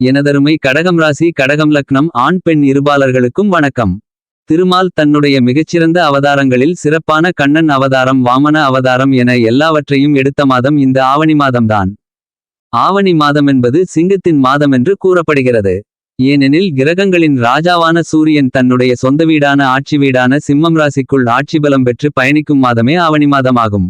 எனதருமை கடகம் ராசி கடகம் லக்னம் ஆண் பெண் இருபாலர்களுக்கும் வணக்கம். திருமால் தன்னுடைய மிகச்சிறந்த அவதாரங்களில் சிறப்பான கண்ணன் அவதாரம் வாமன அவதாரம் என எல்லாவற்றையும் எடுத்த மாதம் இந்த ஆவணி மாதம்தான். ஆவணி மாதம் என்பது சிங்கத்தின் மாதம் என்று கூறப்படுகிறது. ஏனெனில் கிரகங்களின் ராஜாவான சூரியன் தன்னுடைய சொந்த வீடான ஆட்சி வீடான சிம்மம் ராசிக்குள் ஆட்சி பலம் பெற்று பயணிக்கும் மாதமே ஆவணி மாதமாகும்.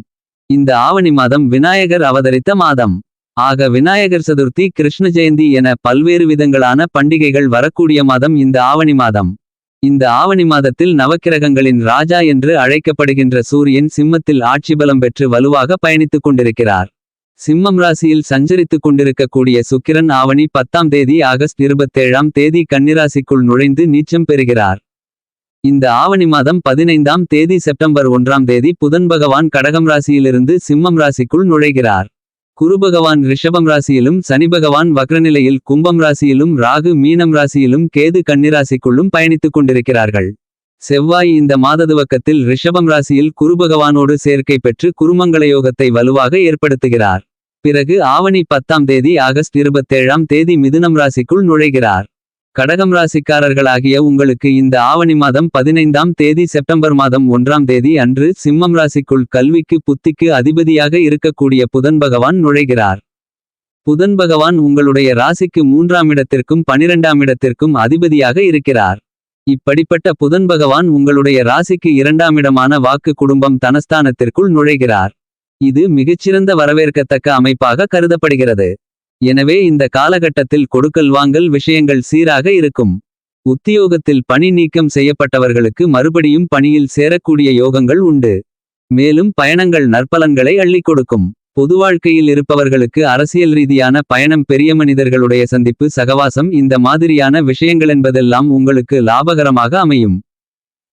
இந்த ஆவணி மாதம் விநாயகர் அவதரித்த மாதம். ஆக விநாயகர் சதுர்த்தி கிருஷ்ண ஜெயந்தி என பல்வேறு விதங்களான பண்டிகைகள் வரக்கூடிய மாதம் இந்த ஆவணி மாதம். இந்த ஆவணி மாதத்தில் நவக்கிரகங்களின் ராஜா என்று அழைக்கப்படுகின்ற சூரியன் சிம்மத்தில் ஆட்சி பலம் பெற்று வலுவாக பயணித்துக் கொண்டிருக்கிறார். சிம்மம் ராசியில் சஞ்சரித்துக் கொண்டிருக்கக்கூடிய சுக்கிரன் ஆவணி பத்தாம் தேதி ஆகஸ்ட் இருபத்தேழாம் தேதி கன்னிராசிக்குள் நுழைந்து நீச்சம் பெறுகிறார். இந்த ஆவணி மாதம் பதினைந்தாம் தேதி செப்டம்பர் ஒன்றாம் தேதி புதன் பகவான் கடகம் ராசியிலிருந்து சிம்மம் ராசிக்குள் நுழைகிறார். குரு பகவான் ரிஷபம் ராசியிலும் சனி பகவான் வக்ரநிலையில் கும்பம் ராசியிலும் ராகு மீனம் ராசியிலும் கேது கன்னிராசிக்குள்ளும் பயணித்துக் கொண்டிருக்கிறார்கள். செவ்வாய் இந்த மாததுவக்கத்தில் ரிஷபம் ராசியில் குரு பகவானோடு சேர்க்கை பெற்று குருமங்கள யோகத்தை வலுவாக ஏற்படுத்துகிறார். பிறகு ஆவணி பத்தாம் தேதி ஆகஸ்ட் இருபத்தேழாம் தேதி மிதுனம் ராசிக்குள் நுழைகிறார். கடகம் ராசிக்காரர்களாகிய உங்களுக்கு இந்த ஆவணி மாதம் பதினைந்தாம் தேதி செப்டம்பர் மாதம் ஒன்றாம் தேதி அன்று சிம்மம் ராசிக்குள் கல்விக்கு புத்திக்கு அதிபதியாக இருக்கக்கூடிய புதன் பகவான் நுழைகிறார். புதன் பகவான் உங்களுடைய ராசிக்கு மூன்றாம் இடத்திற்கும் பனிரெண்டாம் இடத்திற்கும் அதிபதியாக இருக்கிறார். இப்படிப்பட்ட புதன் பகவான் உங்களுடைய ராசிக்கு இரண்டாம் இடமான வாக்கு குடும்பம் தனஸ்தானத்திற்குள் நுழைகிறார். இது மிகச்சிறந்த வரவேற்கத்தக்க அமைப்பாக கருதப்படுகிறது. எனவே இந்த காலகட்டத்தில் கொடுக்கல் வாங்கல் விஷயங்கள் சீராக இருக்கும். உத்தியோகத்தில் பணி நீக்கம் செய்யப்பட்டவர்களுக்கு மறுபடியும் பணியில் சேரக்கூடிய யோகங்கள் உண்டு. மேலும் பயணங்கள் நற்பலன்களை அள்ளிக் கொடுக்கும். பொது வாழ்க்கையில் இருப்பவர்களுக்கு அரசியல் ரீதியான பயணம் பெரிய மனிதர்களுடைய சந்திப்பு சகவாசம் இந்த மாதிரியான விஷயங்கள் என்பதெல்லாம் உங்களுக்கு லாபகரமாக அமையும்.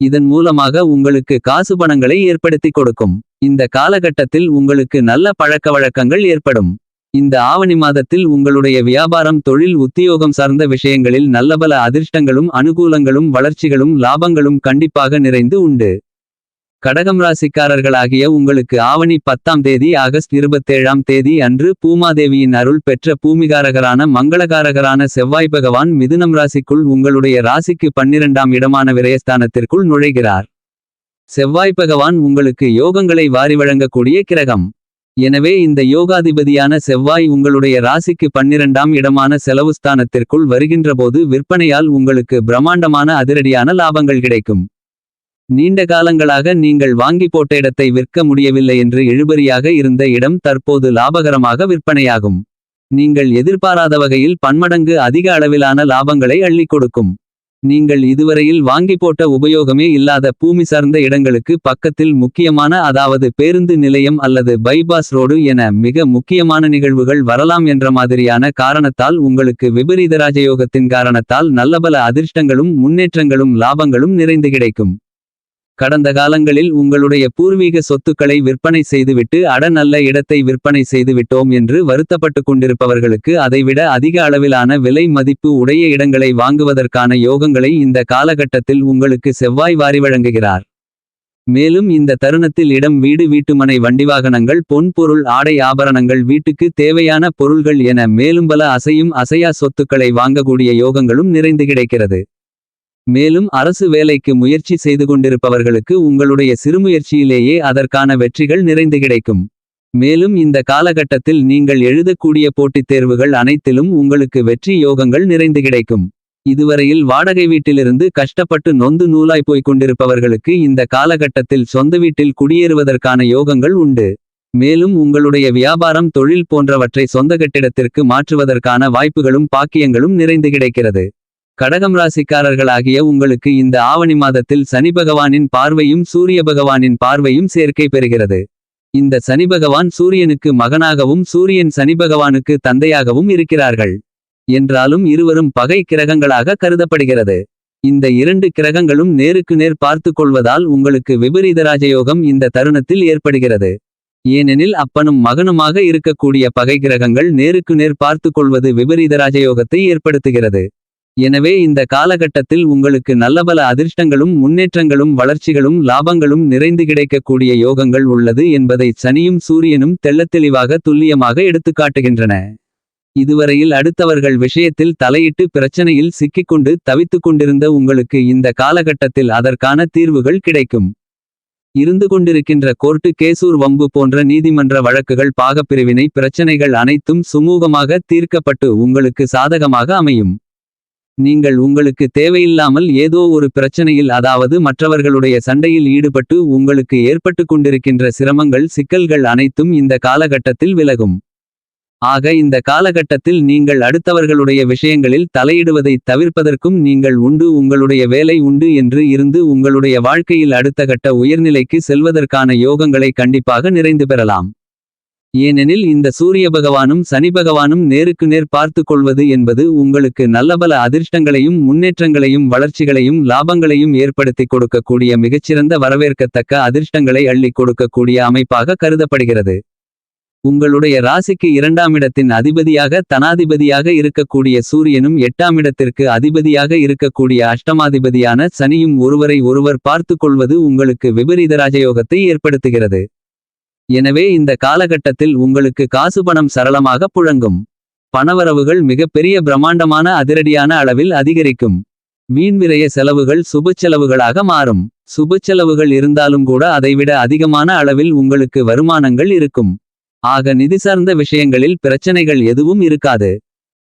இதன் மூலமாக உங்களுக்கு காசு பணங்களை ஏற்படுத்தி கொடுக்கும். இந்த காலகட்டத்தில் உங்களுக்கு நல்ல பழக்கவழக்கங்கள் ஏற்படும். இந்த ஆவணி மாதத்தில் உங்களுடைய வியாபாரம் தொழில் உத்தியோகம் சார்ந்த விஷயங்களில் நல்லபல அதிர்ஷ்டங்களும் அனுகூலங்களும் வளர்ச்சிகளும் லாபங்களும் கண்டிப்பாக நிறைந்து உண்டு. கடகம் ராசிக்காரர்களாகிய உங்களுக்கு ஆவணி பத்தாம் தேதி ஆகஸ்ட் இருபத்தேழாம் தேதி அன்று பூமாதேவியின் அருள் பெற்ற பூமிகாரகரான மங்களகாரகரான செவ்வாய் பகவான் மிதுனம் ராசிக்குள் உங்களுடைய ராசிக்கு பன்னிரண்டாம் இடமான விரயஸ்தானத்திற்குள் நுழைகிறார். செவ்வாய் பகவான் உங்களுக்கு யோகங்களை வாரி வழங்கக்கூடிய கிரகம். எனவே இந்த யோகாதிபதியான செவ்வாய் உங்களுடைய ராசிக்கு பன்னிரண்டாம் இடமான செலவு ஸ்தானத்திற்குள் வருகின்றபோது விற்பனையால் உங்களுக்கு பிரம்மாண்டமான அதிரடியான லாபங்கள் கிடைக்கும். நீண்ட காலங்களாக நீங்கள் வாங்கி போட்ட இடத்தை விற்க முடியவில்லை என்று இழுபறியாக இருந்த இடம் தற்போது லாபகரமாக விற்பனையாகும். நீங்கள் எதிர்பாராத வகையில் பன்மடங்கு அதிக அளவிலான லாபங்களை அள்ளிக் கொடுக்கும். நீங்கள் இதுவரையில் வாங்கி போட்ட உபயோகமே இல்லாத பூமி சார்ந்த இடங்களுக்கு பக்கத்தில் முக்கியமான அதாவது பேருந்து நிலையம் அல்லது பைபாஸ் ரோடு என மிக முக்கியமான நிகழ்வுகள் வரலாம் என்ற மாதிரியான காரணத்தால் உங்களுக்கு விபரீத ராஜயோகத்தின் காரணத்தால் நல்லபல அதிர்ஷ்டங்களும் முன்னேற்றங்களும் லாபங்களும் நிறைந்து கிடைக்கும். கடந்த காலங்களில் உங்களுடைய பூர்வீக சொத்துக்களை விற்பனை செய்துவிட்டு அட நல்ல இடத்தை விற்பனை செய்துவிட்டோம் என்று வருத்தப்பட்டு கொண்டிருப்பவர்களுக்கு அதைவிட அதிக அளவிலான விலை மதிப்பு உடைய இடங்களை வாங்குவதற்கான யோகங்களை இந்த காலகட்டத்தில் உங்களுக்கு செவ்வாய் வாரி வழங்குகிறார். மேலும் இந்த தருணத்தில் இடம் வீடு வீட்டுமனை வண்டிவாகனங்கள் பொன் பொருள் ஆடை ஆபரணங்கள் வீட்டுக்கு தேவையான பொருள்கள் என மேலும் பல அசையும் அசையா சொத்துக்களை வாங்கக்கூடிய யோகங்களும் நிறைந்து கிடைக்கிறது. மேலும் அரசு வேலைக்கு முயற்சி செய்து கொண்டிருப்பவர்களுக்கு உங்களுடைய சிறுமுயற்சியிலேயே அதற்கான வெற்றிகள் நிறைந்து கிடைக்கும். மேலும் இந்த காலகட்டத்தில் நீங்கள் எழுதக்கூடிய போட்டித் தேர்வுகள் அனைத்திலும் உங்களுக்கு வெற்றி யோகங்கள் நிறைந்து கிடைக்கும். இதுவரையில் வாடகை வீட்டிலிருந்து கஷ்டப்பட்டு நொந்து நூலாய் போய்க் கொண்டிருப்பவர்களுக்கு இந்த காலகட்டத்தில் சொந்த வீட்டில் குடியேறுவதற்கான யோகங்கள் உண்டு. மேலும் உங்களுடைய வியாபாரம் தொழில் போன்றவற்றை சொந்த கட்டிடத்திற்கு மாற்றுவதற்கான வாய்ப்புகளும் பாக்கியங்களும் நிறைந்து கிடைக்கிறது. கடகம் ராசிக்காரர்களாகிய உங்களுக்கு இந்த ஆவணி மாதத்தில் சனி பகவானின் பார்வையும் சூரிய பகவானின் பார்வையும் சேர்க்கை பெறுகிறது. இந்த சனி பகவான் சூரியனுக்கு மகனாகவும் சூரியன் சனி பகவானுக்கு தந்தையாகவும் இருக்கிறார்கள். என்றாலும் இருவரும் பகை கிரகங்களாக கருதப்படுகிறது. இந்த இரண்டு கிரகங்களும் நேருக்கு நேர் பார்த்து கொள்வதால் உங்களுக்கு விபரீத ராஜயோகம் இந்த தருணத்தில் ஏற்படுகிறது. ஏனெனில் அப்பனும் மகனுமாக இருக்கக்கூடிய பகை கிரகங்கள் நேருக்கு நேர் பார்த்து கொள்வது விபரீத ராஜயோகத்தை ஏற்படுத்துகிறது. எனவே இந்த காலகட்டத்தில் உங்களுக்கு நல்லபல அதிர்ஷ்டங்களும் முன்னேற்றங்களும் வளர்ச்சிகளும் லாபங்களும் நிறைந்து கிடைக்கக்கூடிய யோகங்கள் உள்ளது என்பதை சனியும் சூரியனும் தெள்ளத்தெளிவாக துல்லியமாக எடுத்துக்காட்டுகின்றன இதுவரையில் அடுத்தவர்கள் விஷயத்தில் தலையிட்டு பிரச்சனையில் சிக்கிக்கொண்டு தவித்துக் கொண்டிருந்த உங்களுக்கு இந்த காலகட்டத்தில் அதற்கான தீர்வுகள் கிடைக்கும். இருந்து கொண்டிருக்கின்ற கோர்ட்டு கேசூர் வம்பு போன்ற நீதிமன்ற வழக்குகள் பாகப்பிரிவினை பிரச்சனைகள் அனைத்தும் சுமூகமாக தீர்க்கப்பட்டு உங்களுக்கு சாதகமாக அமையும். நீங்கள் உங்களுக்கு தேவையில்லாமல் ஏதோ ஒரு பிரச்சனையில் அதாவது மற்றவர்களுடைய சண்டையில் ஈடுபட்டு உங்களுக்கு ஏற்பட்டு கொண்டிருக்கின்ற சிரமங்கள் சிக்கல்கள் அனைத்தும் இந்த காலகட்டத்தில் விலகும். ஆக இந்த காலகட்டத்தில் நீங்கள் அடுத்தவர்களுடைய விஷயங்களில் தலையிடுவதை தவிர்ப்பதற்கும் நீங்கள் உண்டு உங்களுடைய வேலை உண்டு என்று இருந்து உங்களுடைய வாழ்க்கையில் அடுத்த கட்ட உயர்நிலைக்கு செல்வதற்கான யோகங்களை கண்டிப்பாக நிறைந்து பெறலாம். ஏனெனில் இந்த சூரிய பகவானும் சனி பகவானும் நேருக்கு நேர் பார்த்து கொள்வது என்பது உங்களுக்கு நல்லபல அதிர்ஷ்டங்களையும் முன்னேற்றங்களையும் வளர்ச்சிகளையும் லாபங்களையும் ஏற்படுத்தி கொடுக்கக்கூடிய மிகச்சிறந்த வரவேற்கத்தக்க அதிர்ஷ்டங்களை அள்ளி கொடுக்கக்கூடிய அமைப்பாக கருதப்படுகிறது. உங்களுடைய ராசிக்கு இரண்டாம் இடத்தின் அதிபதியாக தனாதிபதியாக இருக்கக்கூடிய சூரியனும் எட்டாம் இடத்திற்கு அதிபதியாக இருக்கக்கூடிய அஷ்டமாதிபதியான சனியும் ஒருவரை ஒருவர் பார்த்து கொள்வது உங்களுக்கு விபரீத ராஜயோகத்தை ஏற்படுத்துகிறது. எனவே இந்த காலகட்டத்தில் உங்களுக்கு காசு பணம் சரளமாக புழங்கும். பணவரவுகள் மிகப்பெரிய பிரம்மாண்டமான அதிரடியான அளவில் அதிகரிக்கும். வீண்விரய செலவுகள் சுப செலவுகளாக மாறும். சுப செலவுகள் இருந்தாலும் கூட அதைவிட அதிகமான அளவில் உங்களுக்கு வருமானங்கள் இருக்கும். ஆக நிதி சார்ந்த விஷயங்களில் பிரச்சனைகள் எதுவும் இருக்காது.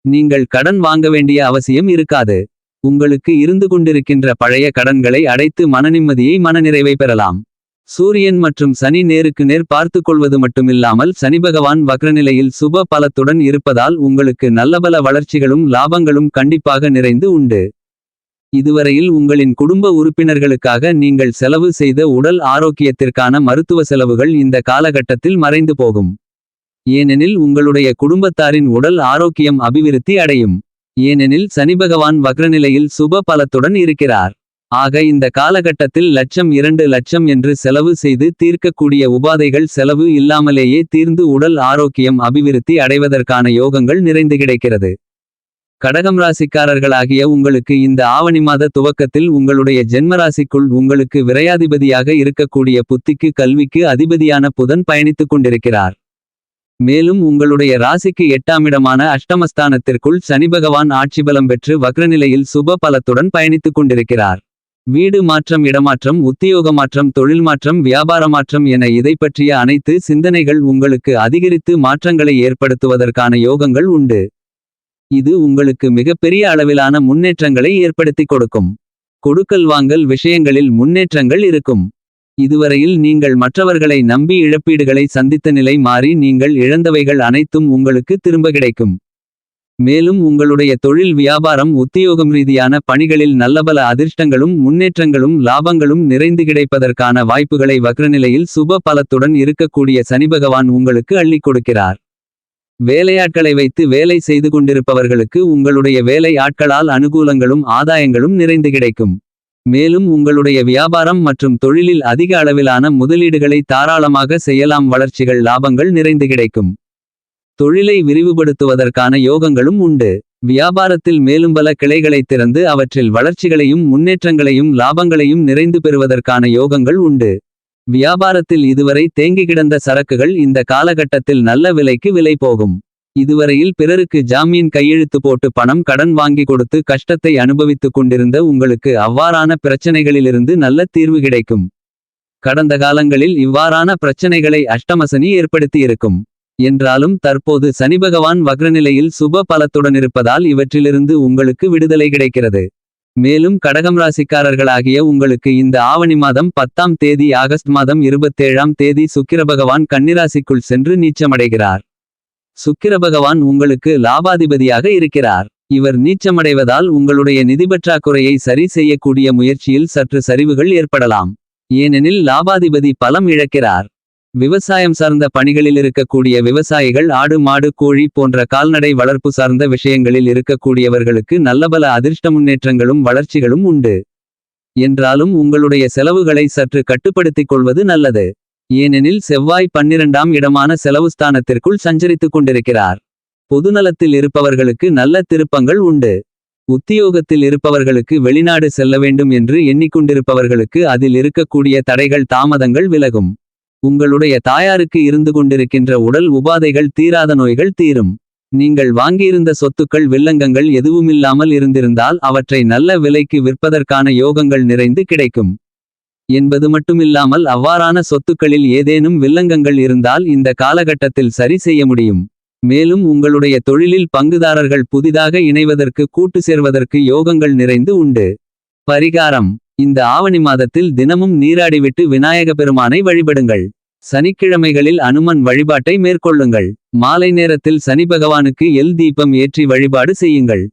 நீங்கள் கடன் வாங்க வேண்டிய அவசியம் இருக்காது. உங்களுக்கு இருந்து கொண்டிருக்கின்ற பழைய கடன்களை அடைத்து மனநிம்மதியை மனநிறைவை பெறலாம். சூரியன் மற்றும் சனி நேருக்கு நேர் பார்த்து கொள்வது மட்டுமில்லாமல் சனி பகவான் வக்ரநிலையில் சுப பலத்துடன் இருப்பதால் உங்களுக்கு நல்லபல வளர்ச்சிகளும் லாபங்களும் கண்டிப்பாக நிறைந்து உண்டு. இதுவரையில் உங்களின் குடும்ப உறுப்பினர்களுக்காக நீங்கள் செலவு செய்த உடல் ஆரோக்கியத்திற்கான மருத்துவ செலவுகள் இந்த காலகட்டத்தில் மறைந்து போகும். ஏனெனில் உங்களுடைய குடும்பத்தாரின் உடல் ஆரோக்கியம் அபிவிருத்தி அடையும். ஏனெனில் சனி பகவான் வக்ரநிலையில் சுப பலத்துடன் இருக்கிறார். ஆக இந்த காலகட்டத்தில் லட்சம் இரண்டு லட்சம் என்று செலவு செய்து தீர்க்கக்கூடிய உபாதைகள் செலவு இல்லாமலேயே தீர்ந்து உடல் ஆரோக்கியம் அபிவிருத்தி அடைவதற்கான யோகங்கள் நிறைந்து கிடைக்கிறது. கடகம் ராசிக்காரர்களாகிய உங்களுக்கு இந்த ஆவணி மாத துவக்கத்தில் உங்களுடைய ஜென்மராசிக்குள் உங்களுக்கு விரையாதிபதியாக இருக்கக்கூடிய புத்திக்கு கல்விக்கு அதிபதியான புதன் பயணித்துக் கொண்டிருக்கிறார். மேலும் உங்களுடைய ராசிக்கு எட்டாமிடமான அஷ்டமஸ்தானத்திற்குள் சனி பகவான் ஆட்சிபலம் பெற்று வக்ரநிலையில் சுப பலத்துடன் பயணித்துக் கொண்டிருக்கிறார். வீடு மாற்றம் இடமாற்றம் உத்தியோக மாற்றம் தொழில் மாற்றம் வியாபார மாற்றம் என இதை பற்றிய அனைத்து சிந்தனைகள் உங்களுக்கு அதிகரித்து மாற்றங்களை ஏற்படுத்துவதற்கான யோகங்கள் உண்டு. இது உங்களுக்கு மிகப்பெரிய அளவிலான முன்னேற்றங்களை ஏற்படுத்தி கொடுக்கும். கொடுக்கல் வாங்கல் விஷயங்களில் முன்னேற்றங்கள் இருக்கும். இதுவரையில் நீங்கள் மற்றவர்களை நம்பி இழப்பீடுகளை சந்தித்த நிலை மாறி நீங்கள் இழந்தவைகள் அனைத்தும் உங்களுக்கு திரும்ப கிடைக்கும். மேலும் உங்களுடைய தொழில் வியாபாரம் உத்தியோகம் ரீதியான பணிகளில் நல்லபல அதிர்ஷ்டங்களும் முன்னேற்றங்களும் லாபங்களும் நிறைந்து கிடைப்பதற்கான வாய்ப்புகளை வக்ரநிலையில் சுப பலத்துடன் இருக்கக்கூடிய சனி பகவான் உங்களுக்கு அள்ளிக் கொடுக்கிறார். வேலையாட்களை வைத்து வேலை செய்து கொண்டிருப்பவர்களுக்கு உங்களுடைய வேலை ஆட்களால் அனுகூலங்களும் ஆதாயங்களும் நிறைந்து கிடைக்கும். மேலும் உங்களுடைய வியாபாரம் மற்றும் தொழிலில் அதிக அளவிலான முதலீடுகளை தாராளமாக செய்யலாம் வளர்ச்சிகள் லாபங்கள் நிறைந்து கிடைக்கும். தொழிலை விரிவுபடுத்துவதற்கான யோகங்களும் உண்டு. வியாபாரத்தில் மேலும் பல கிளைகளைத் திறந்து அவற்றில் வளர்ச்சிகளையும் முன்னேற்றங்களையும் லாபங்களையும் நிறைந்து பெறுவதற்கான யோகங்கள் உண்டு. வியாபாரத்தில் இதுவரை தேங்கி கிடந்த சரக்குகள் இந்த காலகட்டத்தில் நல்ல விலைக்கு விலை போகும். இதுவரையில் பிறருக்கு ஜாமீன் கையெழுத்து போட்டு பணம் கடன் வாங்கி கொடுத்து கஷ்டத்தை அனுபவித்துக் கொண்டிருந்த உங்களுக்கு அவ்வாறான பிரச்சனைகளிலிருந்து நல்ல தீர்வு கிடைக்கும். கடந்த காலங்களில் இவ்வாறான பிரச்சனைகளை அஷ்டமசனி ஏற்படுத்தியிருக்கும். என்றாலும் தற்போது சனி பகவான் வக்ரநிலையில் சுப பலத்துடனிருப்பதால் இவற்றிலிருந்து உங்களுக்கு விடுதலை கிடைக்கிறது. மேலும் கடகம் ராசிக்காரர்களாகிய உங்களுக்கு இந்த ஆவணி மாதம் பத்தாம் தேதி ஆகஸ்ட் மாதம் இருபத்தேழாம் தேதி சுக்கிர பகவான் கன்னிராசிக்குள் சென்று நீச்சமடைகிறார். சுக்கிர பகவான் உங்களுக்கு லாபாதிபதியாக இருக்கிறார். இவர் நீச்சமடைவதால் உங்களுடைய நிதி பற்றாக்குறையை சரி செய்யக்கூடிய முயற்சியில் சற்று சரிவுகள் ஏற்படலாம். ஏனெனில் லாபாதிபதி பலம் இழக்கிறார். விவசாயம் சார்ந்த பணிகளில் இருக்கக்கூடிய விவசாயிகள் ஆடு மாடு கோழி போன்ற கால்நடை வளர்ப்பு சார்ந்த விஷயங்களில் இருக்கக்கூடியவர்களுக்கு நல்லபல அதிர்ஷ்ட முன்னேற்றங்களும் வளர்ச்சிகளும் உண்டு. என்றாலும் உங்களுடைய செலவுகளை சற்று கட்டுப்படுத்திக் கொள்வது நல்லது. ஏனெனில் செவ்வாய் பன்னிரண்டாம் இடமான செலவு ஸ்தானத்திற்குள் சஞ்சரித்துக் கொண்டிருக்கிறார். பொதுநலத்தில் இருப்பவர்களுக்கு நல்ல திருப்பங்கள் உண்டு. உத்தியோகத்தில் இருப்பவர்களுக்கு வெளிநாடு செல்ல வேண்டும் என்று எண்ணிக்கொண்டிருப்பவர்களுக்கு அதில் இருக்கக்கூடிய தடைகள் தாமதங்கள் விலகும். உங்களுடைய தாயாருக்கு இருந்து கொண்டிருக்கின்ற உடல் உபாதைகள் தீராத நோய்கள் தீரும் நீங்கள் வாங்கியிருந்த சொத்துக்கள் வில்லங்கங்கள் எதுவுமில்லாமல் இருந்திருந்தால் அவற்றை நல்ல விலைக்கு விற்பதற்கான யோகங்கள் நிறைந்து கிடைக்கும். என்பது மட்டுமில்லாமல் அவ்வாறான சொத்துக்களில் ஏதேனும் வில்லங்கங்கள் இருந்தால் இந்த காலகட்டத்தில் சரி செய்ய முடியும். மேலும் உங்களுடைய தொழிலில் பங்குதாரர்கள் புதிதாக இணைவதற்கு கூட்டு சேர்வதற்கு யோகங்கள் நிறைந்து உண்டு. பரிகாரம் இந்த ஆவணி மாதத்தில் தினமும் நீராடிவிட்டு விநாயக பெருமானை வழிபடுங்கள். சனிக்கிழமைகளில் அனுமன் வழிபாட்டை மேற்கொள்ளுங்கள். மாலை நேரத்தில் சனி பகவானுக்கு எல் தீபம் ஏற்றி வழிபாடு செய்யுங்கள்.